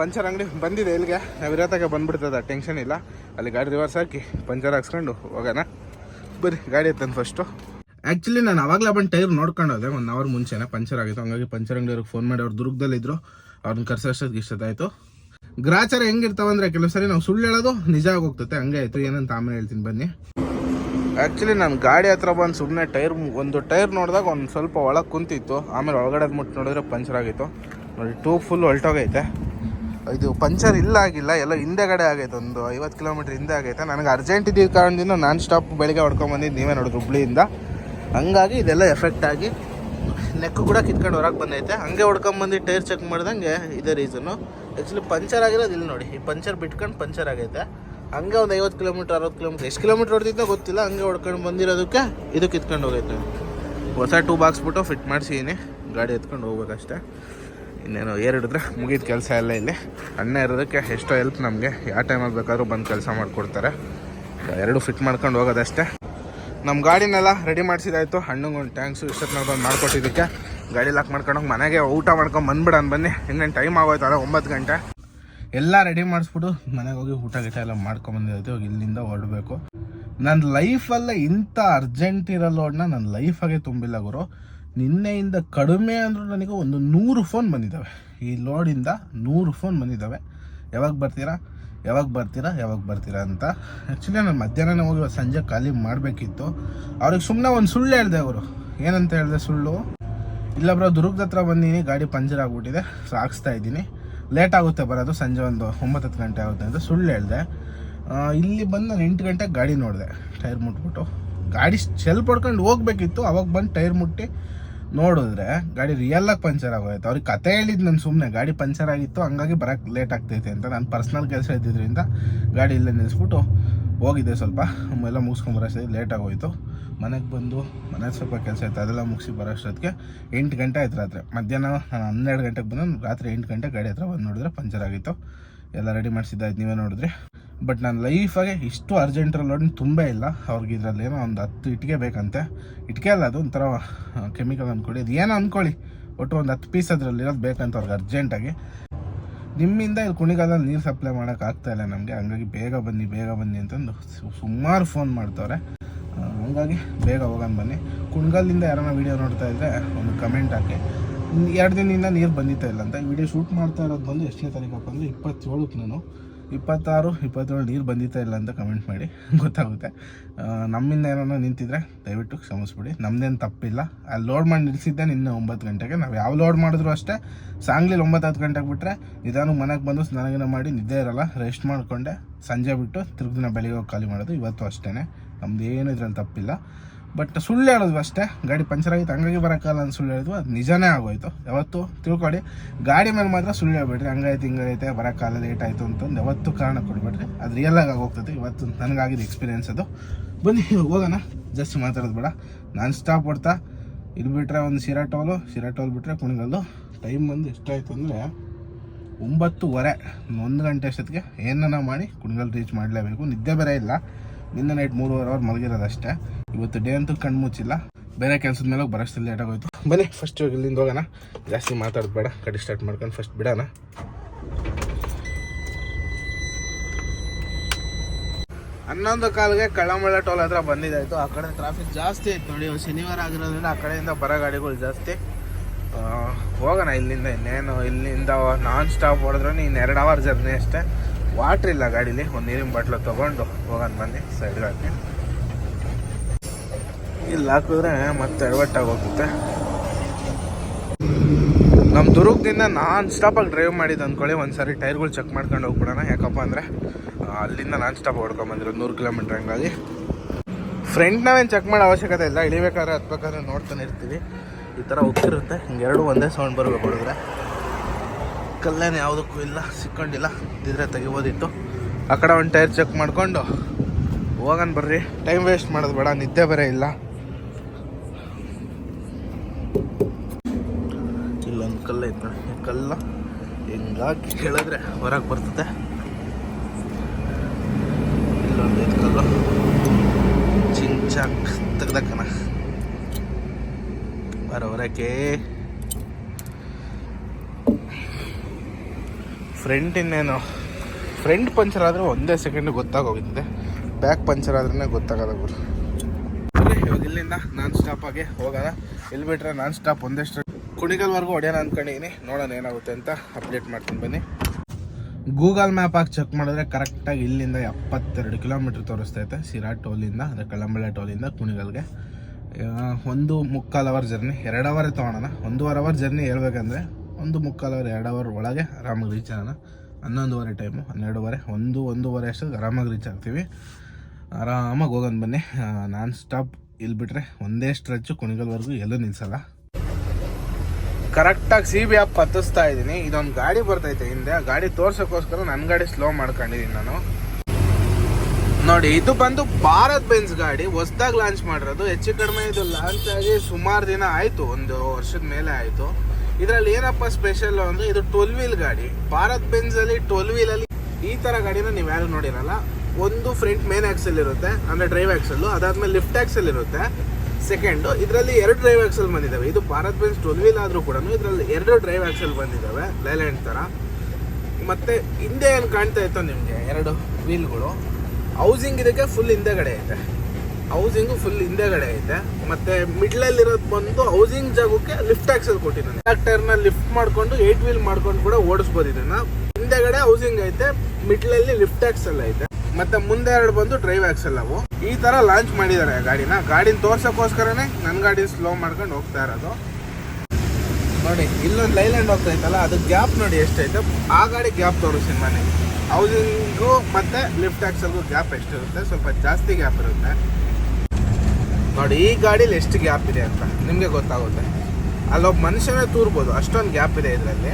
ಪಂಚರ್ ಅಂಗಡಿ ಬಂದಿದೆ ಇಲ್ಲಿಗೆ. ನಾವು ಇರೋತಾಗ ಬಂದ್ಬಿಡ್ತದೆ ಟೆನ್ಷನ್ ಇಲ್ಲ. ಅಲ್ಲಿ ಗಾಡಿ ರಿವರ್ಸ್ ಹಾಕಿ ಪಂಚರ್ ಹಾಕ್ಸ್ಕೊಂಡು ಹೋಗೋಣ. ಬರ್ರಿ ಗಾಡಿ ಎತ್ತಂದು ಫಸ್ಟು ಆ್ಯಕ್ಚುಲಿ ನಾನು ಅವಾಗಲೇ ಬಂದು ಟೈರ್ ನೋಡ್ಕೊಂಡು ಹೋದೆ ಒನ್ ಅವರ್ ಮುಂಚೆನೇ ಪಂಚರ್ ಆಗಿತ್ತು. ಹಂಗಾಗಿ ಪಂಚರ್ ಅಂಗಡಿಯವ್ರಿಗೆ ಫೋನ್ ಮಾಡಿ ಅವ್ರು ದುರ್ಗದಲ್ಲಿದ್ದರು ಅವ್ರನ್ನ ಕರ್ಸೋಷ್ಟೊತ್ತಿಗೆ ಇಷ್ಟದಾಯಿತು ಗ್ರಾಚಾರ ಹೆಂಗಿರ್ತಾವಂದ್ರೆ ಕೆಲವು ಸರಿ ನಾವು ಸುಳ್ಳು ಹೇಳೋದು ನಿಜ ಆಗೋಗ್ತತೆ. ಹಂಗೆ ಆಯಿತು, ಏನಂತ ಆಮೇಲೆ ಹೇಳ್ತೀನಿ ಬನ್ನಿ. ಆ್ಯಕ್ಚುಲಿ ನಾನು ಗಾಡಿ ಹತ್ರ ಬಂದು ಸುಮ್ಮನೆ ಟೈರ್ ಒಂದು ಟೈರ್ ನೋಡಿದಾಗ ಒಂದು ಸ್ವಲ್ಪ ಒಳಗೆ ಕುಂತಿತ್ತು. ಆಮೇಲೆ ಒಳಗಡೆ ಮುಟ್ಟು ನೋಡಿದ್ರೆ ಪಂಚರ್ ಆಗಿತ್ತು. ನೋಡಿ ಟೂ ಫುಲ್ ಹೊಲ್ಟೋಗೈತೆ ಇದು ಪಂಚರ್ ಇಲ್ಲ ಆಗಿಲ್ಲ, ಎಲ್ಲ ಹಿಂದೆಗಡೆ ಆಗೈತೆ ಒಂದು ಐವತ್ತು ಕಿಲೋಮೀಟ್ರ್ ಹಿಂದೆ ಆಗೈತೆ. ನನಗೆ ಅರ್ಜೆಂಟ್ ಇದ್ದಿದ್ದ ಕಾರಣದಿಂದ ನಾನ್ ಸ್ಟಾಪ್ ಬೆಳಿಗ್ಗೆ ಹೊಡ್ಕೊಂಬಂದಿದ್ದು ನೀವೇ ನೋಡಿದ್ರು ಹುಬ್ಳಿಯಿಂದ. ಹಂಗಾಗಿ ಇದೆಲ್ಲ ಎಫೆಕ್ಟ್ ಆಗಿ ನೆಕ್ ಕೂಡ ಕಿತ್ಕೊಂಡು ಹೊರಗೆ ಬಂದೈತೆ. ಹಂಗೆ ಹೊಡ್ಕೊಂಬಂದು ಟೈರ್ ಚೆಕ್ ಮಾಡ್ದಂಗೆ ಇದೇ ರೀಸನು ಆ್ಯಕ್ಚುಲಿ ಪಂಚರ್ ಆಗಿರೋದು ಇಲ್ಲಿ ನೋಡಿ. ಈ ಪಂಚರ್ ಬಿಟ್ಕೊಂಡು ಪಂಚರ್ ಆಗೈತೆ. ಹಂಗೆ ಒಂದು ಐವತ್ತು ಕಿಲೋಮೀಟ್ರ್, ಅರವತ್ತು ಕಿಲೋಮೀಟ್ರ್, ಎಷ್ಟು ಕಿಲೋಮೀಟ್ರ್ ಹೊಡೆದಿದ್ದೋ ಗೊತ್ತಿಲ್ಲ. ಹಂಗೆ ಹೊಡ್ಕೊಂಡು ಬಂದಿರೋದಕ್ಕೆ ಇದು ಕಿತ್ಕೊಂಡು ಹೋಗೈತೆ. ಹೊಸ ಟೂ ಬಾಕ್ಸ್ ಬಿಟ್ಟು ಫಿಟ್ ಮಾಡಿಸಿದ್ದೀನಿ ಗಾಡಿ ಎತ್ಕೊಂಡು ಹೋಗ್ಬೇಕಷ್ಟೇ. ಇನ್ನೇನು ಏರ್ ಹಿಡಿದ್ರೆ ಮುಗಿದ ಕೆಲಸ ಎಲ್ಲ ಇಲ್ಲಿ. ಅಣ್ಣ ಇರೋದಕ್ಕೆ ಎಷ್ಟೋ ಹೆಲ್ಪ್ ನಮಗೆ. ಯಾವ ಟೈಮಲ್ಲಿ ಬೇಕಾದ್ರೂ ಬಂದು ಕೆಲಸ ಮಾಡಿಕೊಡ್ತಾರೆ. ಎರಡು ಫಿಟ್ ಮಾಡ್ಕೊಂಡು ಹೋಗೋದಷ್ಟೇ. ನಮ್ಮ ಗಾಡಿನೆಲ್ಲ ರೆಡಿ ಮಾಡಿಸಿದಾಯ್ತು. ಹಣ್ಣಿಗೆ ಒಂದು ಟ್ಯಾಂಕ್ಸು ಇಷ್ಟೊತ್ತಿನಾಗ ಬಂದು ಮಾಡ್ಕೊಟ್ಟಿದ್ದಕ್ಕೆ. ಗಾಡಿ ಲಾಕ್ ಮಾಡ್ಕೊಂಡು ಮನೆಗೆ ಊಟ ಮಾಡ್ಕೊಂಡು ಬಂದ್ಬಿಡೋಣ ಬನ್ನಿ. ಇನ್ನೇನು ಟೈಮ್ ಆಗೋಯ್ತಲ್ಲ ಒಂಬತ್ತು ಗಂಟೆ. ಎಲ್ಲ ರೆಡಿ ಮಾಡಿಸ್ಬಿಟ್ಟು ಮನೆಗೆ ಹೋಗಿ ಊಟ ಗೀಟ ಎಲ್ಲ ಮಾಡ್ಕೊಂಬಂದಿದ್ದೈತೆ ಹೋಗಿ ಇಲ್ಲಿಂದ ಹೊರಡಬೇಕು. ನನ್ನ ಲೈಫಲ್ಲೇ ಇಂಥ ಅರ್ಜೆಂಟ್ ಇರೋ ಲೋಡ್ನ ನನ್ನ ಲೈಫಾಗೆ ತುಂಬಿಲ್ಲ ಗುರು. ನಿನ್ನೆಯಿಂದ ಕಡಿಮೆ ಅಂದರೂ ನನಗೆ ಒಂದು ನೂರು ಫೋನ್ ಬಂದಿದ್ದಾವೆ. ಈ ಲೋಡಿಂದ ನೂರು ಫೋನ್ ಬಂದಿದ್ದಾವೆ. ಯಾವಾಗ ಬರ್ತೀರಾ? ಯಾವಾಗ ಬರ್ತೀರಾ? ಯಾವಾಗ ಬರ್ತೀರಾ ಅಂತ. ಆ್ಯಕ್ಚುಲಿ ನಾನು ಮಧ್ಯಾಹ್ನ ಹೋಗಿ ಸಂಜೆ ಖಾಲಿ ಮಾಡಬೇಕಿತ್ತು. ಅವ್ರಿಗೆ ಸುಮ್ಮನೆ ಒಂದು ಸುಳ್ಳು ಹೇಳಿದೆ ಅವರು. ಏನಂತ ಹೇಳಿದೆ ಸುಳ್ಳು? ಇಲ್ಲ ಬ್ರೋ, ದುರ್ಗದ ಹತ್ರ ಬಂದೀನಿ, ಗಾಡಿ ಪಂಚರ್ ಆಗಿಬಿಟ್ಟಿದೆ ಸೊ ಹಾಕ್ಸ್ತಾ ಇದ್ದೀನಿ. ಲೇಟ್ ಆಗುತ್ತೆ ಬರೋದು, ಸಂಜೆ ಒಂದು ಒಂಬತ್ತು ಹತ್ತು ಗಂಟೆ ಆಗುತ್ತೆ ಅಂತ ಸುಳ್ಳು ಹೇಳಿದೆ. ಇಲ್ಲಿ ಬಂದು ನಾನು ಎಂಟು ಗಂಟೆಗೆ ಗಾಡಿ ನೋಡಿದೆ, ಟೈರ್ ಮುಟ್ಬಿಟ್ಟು. ಗಾಡಿ ಚೆಲ್ ಹೊಡ್ಕೊಂಡು ಹೋಗ್ಬೇಕಿತ್ತು, ಅವಾಗ ಬಂದು ಟೈರ್ ಮುಟ್ಟಿ ನೋಡಿದ್ರೆ ಗಾಡಿ ರಿಯಲ್ಲಾಗಿ ಪಂಚರ್ ಆಗೋಯ್ತು. ಅವ್ರಿಗೆ ಕತೆ ಹೇಳಿದ್ ನಾನು ಸುಮ್ಮನೆ ಗಾಡಿ ಪಂಚರ್ ಆಗಿತ್ತು, ಹಂಗಾಗಿ ಬರೋಕ್ಕೆ ಲೇಟ್ ಆಗ್ತೈತೆ ಅಂತ ನಾನು ಪರ್ಸ್ನಲ್ ಕೆಲಸ ಇದ್ದಿದ್ರಿಂದ ಗಾಡಿ ಇಲ್ಲೇ ನಿಲ್ಲಿಸ್ಬಿಟ್ಟು ಹೋಗಿದ್ದೆ ಸ್ವಲ್ಪ. ಎಲ್ಲ ಮುಗಿಸ್ಕೊಂಬರೋಷ್ಟೇ ಲೇಟ್ ಆಗೋಯ್ತು. ಮನೆಗೆ ಬಂದು ಮನೇಲಿ ಸ್ವಲ್ಪ ಕೆಲಸ ಇತ್ತು, ಅದೆಲ್ಲ ಮುಗಿಸಿ ಬರೋಷ್ಟೊತ್ತಿಗೆ ಎಂಟು ಗಂಟೆ ಆಯ್ತು ರಾತ್ರಿ. ಮಧ್ಯಾಹ್ನ ನಾನು ಹನ್ನೆರಡು ಗಂಟೆಗೆ ಬಂದು ರಾತ್ರಿ ಎಂಟು ಗಂಟೆ ಗಾಡಿ ಹತ್ರ ಬಂದು ನೋಡಿದ್ರೆ ಪಂಚರ್ ಆಗಿತ್ತು. ಎಲ್ಲ ರೆಡಿ ಮಾಡಿಸಿದ್ದಾಯ್ತು ನೀವೇ ನೋಡಿದ್ರಿ. ಬಟ್ ನನ್ನ ಲೈಫಾಗೆ ಇಷ್ಟು ಅರ್ಜೆಂಟ್ ಲೋಡ್ ತುಂಬ ಇಲ್ಲ. ಅವ್ರಿಗೆ ಇದರಲ್ಲಿ ಏನೋ ಒಂದು ಹತ್ತು ಇಟ್ಟಿಗೆ ಬೇಕಂತೆ. ಇಟ್ಕೆ ಅಲ್ಲ, ಅದು ಒಂಥರ ಕೆಮಿಕಲ್ ಅಂದ್ಕೊಳ್ಳಿ ಅದು ಏನೋ ಅಂದ್ಕೊಳ್ಳಿ ಒಟ್ಟು ಒಂದು ಹತ್ತು ಪೀಸ್ ಅದರಲ್ಲಿ ಇರೋದು ಬೇಕಂತ ಅವ್ರಿಗೆ ಅರ್ಜೆಂಟಾಗಿ ನಿಮ್ಮಿಂದ ಇಲ್ಲಿ ಕುಣಿಗಾಲದಲ್ಲಿ ನೀರು ಸಪ್ಲೈ ಮಾಡೋಕೆ ಆಗ್ತಾ ಇಲ್ಲ ನಮಗೆ. ಹಂಗಾಗಿ ಬೇಗ ಬನ್ನಿ ಬೇಗ ಬನ್ನಿ ಅಂತಂದು ಸುಮಾರು ಫೋನ್ ಮಾಡ್ತವ್ರೆ. ಹಂಗಾಗಿ ಬೇಗ ಹೋಗೋಣ ಬನ್ನಿ. ಕುಣ್ಗಾಲದಿಂದ ಯಾರನ್ನ ವೀಡಿಯೋ ನೋಡ್ತಾ ಇದ್ದರೆ ಒಂದು ಕಮೆಂಟ್ ಹಾಕಿ. ಎರಡು ದಿನದಿಂದ ನೀರು ಬಂದಿತ್ತಾ ಇಲ್ಲ ಅಂತ. ವಿಡಿಯೋ ಶೂಟ್ ಮಾಡ್ತಾ ಇರೋದು ಬಂದು ಎಷ್ಟನೇ ತಾರೀಕಪ್ಪ ಅಂದರೆ ಇಪ್ಪತ್ತೇಳಕ್ಕೆ ನಾನು. ಇಪ್ಪತ್ತಾರು, ಇಪ್ಪತ್ತೇಳು ನೀರು ಬಂದಿತ್ತಾ ಇಲ್ಲ ಅಂತ ಕಮೆಂಟ್ ಮಾಡಿ, ಗೊತ್ತಾಗುತ್ತೆ. ನಮ್ಮಿಂದ ಏನೋ ನಿಂತಿದ್ರೆ ದಯವಿಟ್ಟು ಕ್ಷಮಿಸ್ಬಿಡಿ. ನಮ್ಮದೇನು ತಪ್ಪಿಲ್ಲ. ಅಲ್ಲಿ ಲೋಡ್ ಮಾಡಿ ನಿಲ್ಲಿಸಿದ್ದೆ ನಿನ್ನೆ ಒಂಬತ್ತು ಗಂಟೆಗೆ. ನಾವು ಯಾವ ಲೋಡ್ ಮಾಡಿದ್ರು ಅಷ್ಟೇ. ಸಾಂಗ್ಲಿಲಿ ಒಂಬತ್ತು, ಹತ್ತು ಗಂಟೆಗೆ ಬಿಟ್ಟರೆ ನಿಧಾನಕ್ಕೆ ಮನೆಗೆ ಬಂದು ಸ್ನಾನಗಿನ ಮಾಡಿ ನಿದ್ದೆ ಇರಲ್ಲ ರೆಸ್ಟ್ ಮಾಡಿಕೊಂಡೆ. ಸಂಜೆ ಬಿಟ್ಟು ತಿರುಗಿನ ಬೆಳಿಗ್ಗೆ ಖಾಲಿ ಮಾಡೋದು ಇವತ್ತು ಅಷ್ಟೇ ನಮ್ದು ಏನು ಇದ್ರಲ್ಲಿ ತಪ್ಪಿಲ್ಲ. ಬಟ್ ಸುಳ್ಳು ಹೇಳೋದು ಅಷ್ಟೇ. ಗಾಡಿ ಪಂಚರ್ ಆಗಿತ್ತು, ಹಂಗಾಗಿ ಬರೋಕ್ಕಲ್ಲ ಅಂತ ಸುಳ್ಳು ಹೇಳಿದ್ವು. ಅದು ನಿಜನೇ ಆಗೋಯ್ತು. ಯಾವತ್ತು ತಿಳ್ಕೊಳ್ಳಿ, ಗಾಡಿ ಮೇಲೆ ಮಾತ್ರ ಸುಳ್ಳು ಹೇಳ್ಬೇಡ್ರಿ. ಹಂಗಾಯ್ತು ಹಿಂಗೈತೆ ಬರೋಕ್ಕಾಗಲ್ಲ ಲೇಟ್ ಆಯಿತು ಅಂತಂದು ಯಾವತ್ತೂ ಕಾರಣ ಕೊಡ್ಬೇಡ್ರಿ. ಅದು ರಿಯಲಾಗಿ ಆಗೋಗ್ತದೆ ಇವತ್ತು ನನಗಾಗಿದ್ದು ಎಕ್ಸ್ಪೀರಿಯೆನ್ಸ್ ಅದು. ಬನ್ನಿ, ಹೋಗೋಣ. ಜಸ್ಟ್ ಮಾತಾಡೋದು ಬೇಡ. ನಾನು ಸ್ಟಾಪ್ ಕೊಡ್ತಾ. ಇಲ್ಲಿ ಬಿಟ್ಟರೆ ಒಂದು ಶಿರಾ ಟೋಲ್ ಬಿಟ್ಟರೆ ಕುಣಿಗಲ್ಲು. ಟೈಮ್ ಬಂದು ಎಷ್ಟಾಯ್ತು ಅಂದರೆ ಒಂಬತ್ತುವರೆ. ಒಂದು ಗಂಟೆ ಅಷ್ಟೊತ್ತಿಗೆ ಏನನ್ನ ಮಾಡಿ ಕುಣಿಗಲ್ ರೀಚ್ ಮಾಡಲೇಬೇಕು. ನಿದ್ದೆ ಬೇರೆ ಇಲ್ಲ. ನಿನ್ನೆ ನೈಟ್ ಮೂರುವರೆ ಅವರ್ ಮಲಗಿರೋದು ಅಷ್ಟೇ. ಇವತ್ತು ಡೇ ಅಂತೂ ಕಣ್ಣು ಮುಚ್ಚಿಲ್ಲ. ಬೇರೆ ಕೆಲಸದ ಮೇಲೆ ಬರೋಷ್ಟು ಲೇಟ್ ಆಗೋಯ್ತು. ಬನ್ನಿ ಫಸ್ಟ್ ಇಲ್ಲಿಂದ ಹೋಗೋಣ. ಜಾಸ್ತಿ ಮಾತಾಡೋದು ಬೇಡ, ಕಡೆ ಸ್ಟಾರ್ಟ್ ಮಾಡ್ಕೊಂಡು ಫಸ್ಟ್ ಬಿಡೋಣ. ಹನ್ನೊಂದು ಕಾಲಿಗೆ ಕಳ್ಳಮಳ್ಳ ಟೋಲ್ ಹತ್ರ ಬಂದಿದ್ದಾಯ್ತು. ಆ ಕಡೆ ಟ್ರಾಫಿಕ್ ಜಾಸ್ತಿ ಆಯ್ತು ನೋಡಿ ಶನಿವಾರ ಆಗಿರೋದ್ರಿಂದ ಆ ಕಡೆಯಿಂದ ಬರೋ ಗಾಡಿಗಳು ಜಾಸ್ತಿ. ಹೋಗೋಣ ಇಲ್ಲಿಂದ ಇನ್ನೇನು, ಇಲ್ಲಿಂದ ನಾನ್ ಸ್ಟಾಪ್ ಹೊಡೆದ್ರೂ ಇನ್ನು ಎರಡು ಅವರ್ ಜರ್ನಿ ಅಷ್ಟೇ. ವಾಟ್ರ್ ಇಲ್ಲ ಗಾಡೀಲಿ, ಒಂದು ನೀರಿನ ಬಾಟ್ಲು ತೊಗೊಂಡು ಹೋಗೋಣ ಬನ್ನಿ ಸೈಡ್ಗೆ ಇಲ್ಲಿ ಹಾಕಿದ್ರೆ ಮತ್ತೆ ಎಡವಟ್ಟಾಗೋಗುತ್ತೆ ನಮ್ಮ ದುರ್ಗದಿಂದ ನಾನ್ ಸ್ಟಾಪಾಗಿ ಡ್ರೈವ್ ಮಾಡಿದ್ದು ಅಂದ್ಕೊಳ್ಳಿ ಒಂದು ಸಾರಿ ಟೈರ್ಗಳು ಚೆಕ್ ಮಾಡ್ಕೊಂಡು ಹೋಗ್ಬಿಡೋಣ. ಯಾಕಪ್ಪ ಅಂದರೆ ಅಲ್ಲಿಂದ ನಾನ್ ಸ್ಟಾಪ್ ಹೊಡ್ಕೊಂಬಂದಿರೋ ನೂರು ಕಿಲೋಮೀಟ್ರ್ ಹಂಗಾಗಿ. ಫ್ರೆಂಟ್ ನಾವೇನು ಚೆಕ್ ಮಾಡೋ ಅವಶ್ಯಕತೆ ಇಲ್ಲ. ಇಳಿಬೇಕಾದ್ರೆ, ಹತ್ಬೇಕಾದ್ರೆ ನೋಡ್ತಾನೆ ಇರ್ತೀವಿ. ಈ ಥರ ಹೋಗ್ತಿರುತ್ತೆ ಹಿಂಗೆರಡು ಒಂದೇ ಸೌಂಡ್ ಬರಬೇಕು ಹೊಡೆದ್ರೆ ಕಲ್ಲೇನು ಯಾವುದಕ್ಕೂ ಇಲ್ಲ, ಸಿಕ್ಕೊಂಡಿಲ್ಲ. ಇದ್ರೆ ತೆಗಿಬೋದಿತ್ತು. ಆ ಕಡೆ ಒಂದು ಟೈರ್ ಚೆಕ್ ಮಾಡಿಕೊಂಡು ಹೋಗೋಣ ಬರ್ರಿ. ಟೈಮ್ ವೇಸ್ಟ್ ಮಾಡೋದು ಬೇಡ, ನಿದ್ದೆ ಬೇರೆ ಇಲ್ಲ ಇಲ್ಲೊಂದು ಕಲ್ಲು ಐತೆ ನೋಡಿ ಈ ಕಲ್ಲ ಹಿಂಗಾಗಿ ಕೇಳಿದ್ರೆ ಹೊರಗೆ ಬರ್ತದೆ. ಇಲ್ಲೊಂದು ಕಲ್ಲು ಚಿಂಚಾಕ್ ತೆಗ್ದಕ್ಕನ ಬರ ಹೊರಕ್ಕೆ. ಫ್ರಂಟ್ ಇನ್ನೇನು? ಫ್ರಂಟ್ ಪಂಚರ್ ಆದರೆ ಒಂದೇ ಸೆಕೆಂಡ್ ಗೊತ್ತಾಗೋಗಿದ್ದೆ. ಬ್ಯಾಕ್ ಪಂಚರ್ ಆದ್ರೇ ಗೊತ್ತಾಗದ ಗುರು. ಇವಾಗ ಇಲ್ಲಿಂದ ನಾನ್ ಸ್ಟಾಪ್ ಆಗಿ ಹೋಗೋಣ ಇಲ್ಲಿ ಬಿಟ್ರೆ ನಾನ್ ಸ್ಟಾಪ್ ಒಂದೇ ಸ್ಟಾಪ್ ಕುಣಿಗಲ್ವರೆಗೂ ಹೊಡೆಯೋಣ ಅಂದ್ಕೊಂಡಿದ್ದೀನಿ ನೋಡೋಣ ಏನಾಗುತ್ತೆ ಅಂತ ಅಪ್ಡೇಟ್ ಮಾಡ್ಕೊಂಡು ಬನ್ನಿ. ಗೂಗಲ್ ಮ್ಯಾಪ್ ಆಗಿ ಚೆಕ್ ಮಾಡಿದ್ರೆ ಕರೆಕ್ಟಾಗಿ ಇಲ್ಲಿಂದ ಎಪ್ಪತ್ತೆರಡು ಕಿಲೋಮೀಟ್ರ್ ತೋರಿಸ್ತೈತೆ ಸಿರಾ ಟೋಲಿಂದ ಅಂದರೆ ಕಳ್ಳಂಬಳೆ ಟೋಲಿಂದ ಕುಣಿಗಲ್ಗೆ. ಒಂದು ಮುಕ್ಕಾಲು ಅವರ್ ಜರ್ನಿ ಎರಡು ಅವರೇ ತೊಗೊಳೋಣ ಒಂದೂವರೆ ಅವರ್ ಜರ್ನಿ ಹೇಳ್ಬೇಕಂದ್ರೆ ಒಂದು ಮುಕ್ಕಾಲು ಅವರ್ ಎರಡು ಅವರ್ ಒಳಗೆ ಆರಾಮಾಗಿ ರೀಚ್ ಆಗೋಣ. ಹನ್ನೊಂದುವರೆ ಟೈಮು ಹನ್ನೆರಡುವರೆ, ಒಂದು, ಒಂದೂವರೆ ಅಷ್ಟೊತ್ತಿಗೆ ಆರಾಮಾಗಿ ರೀಚ್ ಆಗ್ತೀವಿ. ಆರಾಮಾಗಿ ಹೋಗೋಣ ಬನ್ನಿ. ನಾನ್ ಸ್ಟಾಪ್ ಇಲ್ಲಿ ಬಿಟ್ಟರೆ ಒಂದೇ ಸ್ಟ್ರೆಚ್ಚು ಕುಣಿಗಲ್ವರೆಗೂ ಎಲ್ಲೂ ನಿಲ್ಸಲ್ಲ. ಕರೆಕ್ಟಾಗಿ ಸಿ ಬಿ ಆಪ್ ಹತ್ತಿಸ್ತಾ ಇದ್ದೀನಿ. ಇದೊಂದು ಗಾಡಿ ಬರ್ತೈತೆ ಹಿಂದೆ. ಆ ಗಾಡಿ ತೋರ್ಸೋಕ್ಕೋಸ್ಕರ ನನ್ನ ಗಾಡಿ ಸ್ಲೋ ಮಾಡ್ಕೊಂಡಿದ್ದೀನಿ ನಾನು. ನೋಡಿ, ಇದು ಬಂದು ಭಾರತ್ ಬೆನ್ಸ್ ಗಾಡಿ. ಹೊಸ್ದಾಗಿ ಲಾಂಚ್ ಮಾಡಿರೋದು. ಹೆಚ್ಚು ಕಡಿಮೆ ಇದು ಲಾಂಚ್ ಆಗಿ ಸುಮಾರು ದಿನ ಆಯಿತು. ಒಂದು ವರ್ಷದ ಮೇಲೆ ಆಯಿತು. ಇದರಲ್ಲಿ ಏನಪ್ಪ ಸ್ಪೆಷಲ್ ಅಂದರೆ ಇದು ಟ್ವೆಲ್ ವೀಲ್ ಗಾಡಿ. ಭಾರತ್ ಬೆನ್ಸ್ ಅಲ್ಲಿ ಟ್ವೆಲ್ ವೀಲ್ ಅಲ್ಲಿ ಈ ತರ ಗಾಡಿನ ನೀವು ಯಾರು ನೋಡಿರಲ್ಲ? ಒಂದು ಫ್ರಂಟ್ ಮೇನ್ ಆಕ್ಸೆಲ್ ಇರುತ್ತೆ. ಅಂದ್ರೆ ಡ್ರೈವ್ ಆ್ಯಕ್ಸಲ್ಲು ಅದಾದಮೇಲೆ ಲಿಫ್ಟ್ ಆಕ್ಸೆಲ್ ಇರುತ್ತೆ. ಸೆಕೆಂಡ್ ಇದರಲ್ಲಿ ಎರಡು ಡ್ರೈವ್ ಆಕ್ಸಲ್ ಬಂದಿದ್ದಾವೆ. ಇದು ಭಾರತ್ ಬೆನ್ಸ್ ಟ್ವೆಲ್ ವೀಲ್ ಆದರೂ ಕೂಡ ಇದರಲ್ಲಿ ಎರಡು ಡ್ರೈವ್ ಆಕ್ಸಲ್ ಬಂದಿದ್ದಾವೆ ಲೈಲ್ಯಾಂಡ್ ಥರ ಮತ್ತೆ ಹಿಂದೆ ಏನು ಕಾಣ್ತಾ ಇತ್ತು ನಿಮಗೆ? ಎರಡು ವೀಲ್ಗಳು ಹೌಸಿಂಗ್ ಇದಕ್ಕೆ ಫುಲ್ ಹಿಂದೆಗಡೆ ಐತೆ ಹೌಸಿಂಗು ಫುಲ್ ಹಿಂದೆಗಡೆ ಐತೆ ಮತ್ತೆ ಮಿಡ್ಲಲ್ಲಿರೋದು ಬಂದು ಹೌಸಿಂಗ್ ಜಾಗಕ್ಕೆ ಲಿಫ್ಟ್ ಆಕ್ಸಲ್ ಕೊಟ್ಟಿದ್ದಾನೆ. ಟ್ರ್ಯಾಕ್ಟರ್ನ ಲಿಫ್ಟ್ ಮಾಡ್ಕೊಂಡು ಏಟ್ ವೀಲ್ ಮಾಡ್ಕೊಂಡು ಕೂಡ ಓಡಿಸ್ಬೋದು ಇದನ್ನು. ಹಿಂದೆಗಡೆ ಹೌಸಿಂಗ್ ಐತೆ ಮಿಡ್ಲಲ್ಲಿ ಲಿಫ್ಟ್ ಆಕ್ಸಲ್ ಐತೆ. ಮತ್ತೆ ಮುಂದೆ ಎರಡು ಬಂದು ಡ್ರೈವ್ ಆಕ್ಸಲ್ ಅವು. ಈ ತರ ಲಾಂಚ್ ಮಾಡಿದ್ದಾರೆ ಗಾಡಿನ. ಗಾಡಿನ ತೋರ್ಸಕ್ಕೋಸ್ಕರನೇ ನನ್ನ ಗಾಡಿ ಸ್ಲೋ ಮಾಡ್ಕೊಂಡು ಹೋಗ್ತಾ ಇರೋದು. ನೋಡಿ, ಇಲ್ಲೊಂದು ಲೈಲ್ಯಾಂಡ್ ಹೋಗ್ತಾ ಇತ್ತಲ್ಲ, ಅದು ಗ್ಯಾಪ್ ನೋಡಿ ಎಷ್ಟೈತೆ ಆ ಗಾಡಿ ಗ್ಯಾಪ್ ತೋರಿಸಿ ಮನೆ ಹೌಸಿಂಗು ಮತ್ತೆ ಲಿಫ್ಟ್ ಆಕ್ಸಲ್ಗೂ ಗ್ಯಾಪ್ ಎಷ್ಟಿರುತ್ತೆ? ಸ್ವಲ್ಪ ಜಾಸ್ತಿ ಗ್ಯಾಪ್ ಇರುತ್ತೆ. ನೋಡಿ, ಈ ಗಾಡೀಲಿ ಎಷ್ಟು ಗ್ಯಾಪ್ ಇದೆ ಅಂತ ನಿಮಗೆ ಗೊತ್ತಾಗುತ್ತೆ. ಅಲ್ಲೊಬ್ಬ ಮನುಷ್ಯನೇ ತೂರ್ಬೋದು. ಅಷ್ಟೊಂದು ಗ್ಯಾಪ್ ಇದೆ ಇದರಲ್ಲಿ.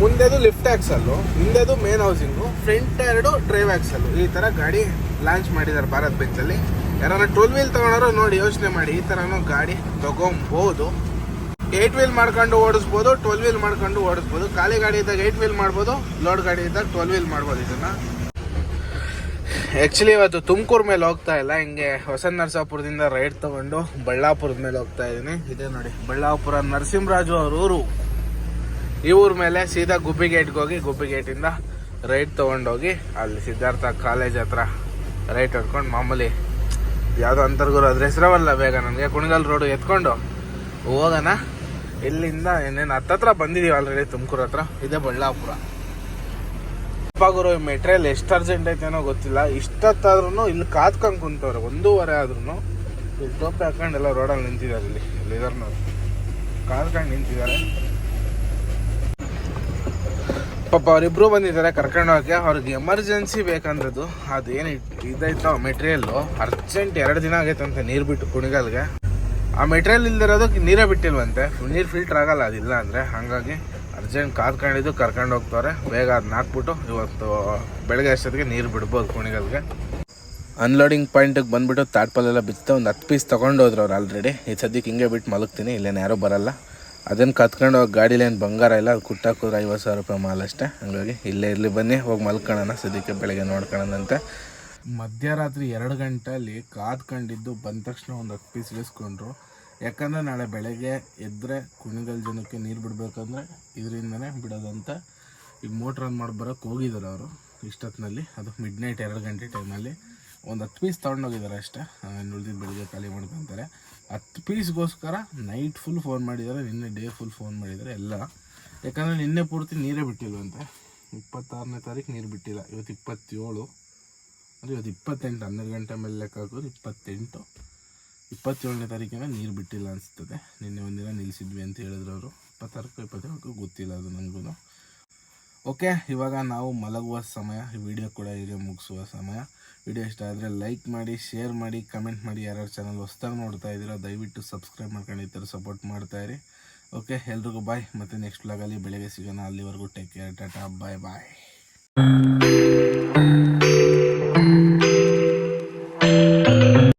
ಮುಂದೆದು ಲಿಫ್ಟ್ ಆಕ್ಸಲ್ಲು, ಹಿಂದೆದು ಮೇನ್ ಹೌಸಿಂಗು ಫ್ರಂಟ್ ಎರಡು ಡ್ರೈವ್ ಆಕ್ಸಲ್ಲು ಈ ಥರ ಗಾಡಿ ಲಾಂಚ್ ಮಾಡಿದ್ದಾರೆ ಭಾರತ್ ಬೆಂಚಲ್ಲಿ ಯಾರನ್ನ ಟೋಲ್ ವೀಲ್ ತೊಗೊಳೋರು ನೋಡಿ, ಯೋಚನೆ ಮಾಡಿ. ಈ ಥರನೂ ಗಾಡಿ ತೊಗೊಬೋದು. ಏಟ್ ವೀಲ್ ಮಾಡ್ಕೊಂಡು ಓಡಿಸ್ಬೋದು ಟೋಲ್ ವೀಲ್ ಮಾಡ್ಕೊಂಡು ಓಡಿಸ್ಬೋದು. ಖಾಲಿ ಗಾಡಿ ಇದ್ದಾಗ ಏಟ್ ವೀಲ್ ಮಾಡ್ಬೋದು ಲೋಡ್ ಗಾಡಿ ಇದ್ದಾಗ ಟೋಲ್ ವೀಲ್ ಮಾಡ್ಬೋದು ಇದನ್ನ. ಆ್ಯಕ್ಚುಲಿ ಇವತ್ತು ತುಮಕೂರು ಮೇಲೆ ಹೋಗ್ತಾ ಇಲ್ಲ. ಹಿಂಗೆ ಹೊಸ ನರಸಾಪುರದಿಂದ ರೈಡ್ ತಗೊಂಡು ಬಳ್ಳಾಪುರದ ಮೇಲೆ ಹೋಗ್ತಾ ಇದ್ದೀನಿ ಇದೆ ನೋಡಿ, ಬಳ್ಳಾಪುರ ನರಸಿಂಹರಾಜು ಅವ್ರ ಊರ ಮೇಲೆ ಸೀದಾ ಗುಬ್ಬಿ ಗೇಟ್ಗೆ ಹೋಗಿ, ಗುಬ್ಬಿ ಗೇಟಿಂದ ರೈಟ್ ತೊಗೊಂಡೋಗಿ ಅಲ್ಲಿ ಸಿದ್ಧಾರ್ಥ ಕಾಲೇಜ್ ಹತ್ರ ರೈಟ್ ಹೊಡ್ಕೊಂಡು ಮಾಮೂಲಿ ಯಾವುದೋ ಅಂತರ್ಗುರು ಅದ್ರ ಹೆಸರವಲ್ಲ ಬೇಗ ನನಗೆ ಕುಣಿಗಲ್ ರೋಡು ಎತ್ಕೊಂಡು ಹೋಗೋಣ. ಇಲ್ಲಿಂದ ಇನ್ನೇನು ಹತ್ತತ್ರ ಬಂದಿದ್ದೀವಿ ಆಲ್ರೆಡಿ ತುಮಕೂರು ಹತ್ರ, ಇದೇ ಬಳ್ಳಾಪುರ. ಗುರು ಮೆಟೀರಿಯಲ್ ಎಷ್ಟು ಅರ್ಜೆಂಟ್ ಐತೆನೋ ಗೊತ್ತಿಲ್ಲ. ಇಷ್ಟೊತ್ತಾದ್ರೂ ಇಲ್ಲಿ ಕಾತ್ಕೊಂಡು ಕುಂತವ್ರೆ, ಒಂದೂವರೆ ಆದ್ರೂ ಇಲ್ಲಿ ಟೋಪಿ ಹಾಕೊಂಡು ಎಲ್ಲ ರೋಡಲ್ಲಿ ನಿಂತಿದ್ದಾರೆ ಇಲ್ಲಿ ಲಿದರ್ನವ್ರು ಕಾತ್ಕೊಂಡು ನಿಂತಿದ್ದಾರೆ. ಪಾಪ ಅವರಿಬ್ರು ಬಂದಿದ್ದಾರೆ, ಕರ್ಕೊಂಡು ಹೋಗಿ ಅವ್ರಿಗೆ ಎಮರ್ಜೆನ್ಸಿ ಬೇಕಂದ್ರದ್ದು ಅದೇನು ಇದೈತೋ ಮೆಟೀರಿಯಲ್ಲು ಅರ್ಜೆಂಟ್ ಎರಡು ದಿನ ಆಗೈತಂತೆ ನೀರು ಬಿಟ್ಟು ಕುಣಿಗಲ್ಗೆ. ಆ ಮೆಟೀರಿಯಲ್ ಇಲ್ದಿರೋದಕ್ಕೆ ನೀರೇ ಬಿಟ್ಟಿಲ್ವಂತೆ. ನೀರು ಫಿಲ್ಟರ್ ಆಗಲ್ಲ, ಅದಿಲ್ಲ ಅಂದರೆ ಹಾಗಾಗಿ ಅರ್ಜೆಂಟ್ ಕಾದ್ಕೊಂಡಿದ್ದು ಕರ್ಕೊಂಡು ಹೋಗ್ತಾರೆ ಬೇಗ ಅದನ್ನ ಹಾಕ್ಬಿಟ್ಟು ಇವತ್ತು ಬೆಳಗ್ಗೆ ಅಷ್ಟೊತ್ತಿಗೆ ನೀರು ಬಿಡ್ಬೋದು ಕುಣಿಗಲ್ಗೆ. ಅನ್ಲೋಡಿಂಗ್ ಪಾಯಿಂಟಿಗೆ ಬಂದುಬಿಟ್ಟು ತಾಟ್ಪಲ್ಲೆಲ್ಲ ಬಿತ್ತು. ಒಂದು ಹತ್ತು ಪೀಸ್ ತೊಗೊಂಡು ಹೋದ್ರು ಅವ್ರು ಆಲ್ರೆಡಿ ಈ ಸದ್ಯಕ್ಕೆ ಹಿಂಗೆ ಬಿಟ್ಟು ಮಲಗ್ತೀನಿ, ಇಲ್ಲೇನು ಯಾರೂ ಬರಲ್ಲ. ಅದನ್ನು ಕತ್ಕೊಂಡು ಹೋಗಿ ಗಾಡೀಲೇನು ಬಂಗಾರ ಇಲ್ಲ, ಅದು ಕುಟ್ಟಾಕೋದ್ರೆ ಐವತ್ತು ಸಾವಿರ ರೂಪಾಯಿ ಮಾಲ್ ಅಷ್ಟೇ. ಹಂಗಾಗಿ ಇಲ್ಲೇ ಇರಲಿ ಬನ್ನಿ, ಹೋಗಿ ಮಲ್ಕೊಳ್ಳೋಣ ಸದ್ಯಕ್ಕೆ ಬೆಳಗ್ಗೆ ನೋಡ್ಕೊಳ್ಳೋಣಂತೆ ಮಧ್ಯರಾತ್ರಿ ಎರಡು ಗಂಟೆಯಲ್ಲಿ ಕಾದ್ಕೊಂಡಿದ್ದು ಬಂದ ತಕ್ಷಣ ಒಂದು ಹತ್ತು ಪೀಸ್ ಇಳಿಸ್ಕೊಂಡ್ರು. ಯಾಕಂದರೆ ನಾಳೆ ಬೆಳಗ್ಗೆ ಎದ್ದರೆ ಕುಣಿಗಲ್ ಜನಕ್ಕೆ ನೀರು ಬಿಡಬೇಕಂದ್ರೆ ಇದರಿಂದನೇ ಬಿಡೋದಂತ ಈಗ ಮೋಟ್ರ್ ಆನ್ ಮಾಡಿ ಬರೋಕ್ಕೆ ಹೋಗಿದ್ದಾರೆ ಅವರು ಇಷ್ಟೊತ್ತಿನಲ್ಲಿ ಅದು ಮಿಡ್ ನೈಟ್ ಎರಡು ಗಂಟೆ ಟೈಮಲ್ಲಿ ಒಂದು ಹತ್ತು ಪೀಸ್ ತೊಗೊಂಡೋಗಿದ್ದಾರೆ ಅಷ್ಟೇ. ನುಳಿದಿದ್ದು ಬೆಳಿಗ್ಗೆ ಖಾಲಿ ಮಾಡ್ಕೊತಾರೆ. ಹತ್ತು ಪೀಸ್ಗೋಸ್ಕರ ನೈಟ್ ಫುಲ್ ಫೋನ್ ಮಾಡಿದ್ದಾರೆ, ನಿನ್ನೆ ಡೇ ಫುಲ್ ಫೋನ್ ಮಾಡಿದ್ದಾರೆ ಎಲ್ಲ. ಯಾಕಂದರೆ ನಿನ್ನೆ ಪೂರ್ತಿ ನೀರೇ ಬಿಟ್ಟಿಲ್ವಂತೆ ಇಪ್ಪತ್ತಾರನೇ ತಾರೀಕು ನೀರು ಬಿಟ್ಟಿಲ್ಲ. ಇವತ್ತು ಇಪ್ಪತ್ತೇಳು. ಅಂದರೆ ಇವತ್ತು ಇಪ್ಪತ್ತೆಂಟು, ಹನ್ನೆರಡು ಗಂಟೆ ಮೇಲೆ ಲೆಕ್ಕ ಹಾಕೋದು ಇಪ್ಪತ್ತೆಂಟು. ಇಪ್ಪತ್ತೇಳನೇ ತಾರೀಕಿನ ನೀರು ಬಿಟ್ಟಿಲ್ಲ ಅನಿಸ್ತದೆ ನಿನ್ನೆ ಒಂದಿನ ನಿಲ್ಲಿಸಿದ್ವಿ ಅಂತ ಹೇಳಿದ್ರು ಅವರು. ಇಪ್ಪತ್ತಾರಕ್ಕೂ ಇಪ್ಪತ್ತೇಳಕ್ಕೂ ಗೊತ್ತಿಲ್ಲ ಅದು ನನಗೂ ಓಕೆ ಇವಾಗ ನಾವು ಮಲಗುವ ಸಮಯ ಈ ವಿಡಿಯೋ ಕೂಡ ಈಗ ಮುಗಿಸುವ ಸಮಯ. ವಿಡಿಯೋ ಇಷ್ಟ ಆದರೆ ಲೈಕ್ ಮಾಡಿ ಶೇರ್ ಮಾಡಿ ಕಮೆಂಟ್ ಮಾಡಿ. ಯಾರ್ಯಾರು ಚಾನಲ್ ಹೊಸ್ದಾಗಿ ನೋಡ್ತಾ ಇದ್ದೀರೋ, ದಯವಿಟ್ಟು ಸಬ್ಸ್ಕ್ರೈಬ್ ಮಾಡ್ಕೊಂಡು ಈ ಥರ ಸಪೋರ್ಟ್ ಮಾಡ್ತಾಯಿರಿ ಓಕೆ ಎಲ್ರಿಗೂ ಬಾಯ್ ಮತ್ತು ನೆಕ್ಸ್ಟ್ ವ್ಲಾಗಲ್ಲಿ ಬೆಳಗ್ಗೆ ಸಿಗೋಣ. ಅಲ್ಲಿವರೆಗೂ take care tata bye bye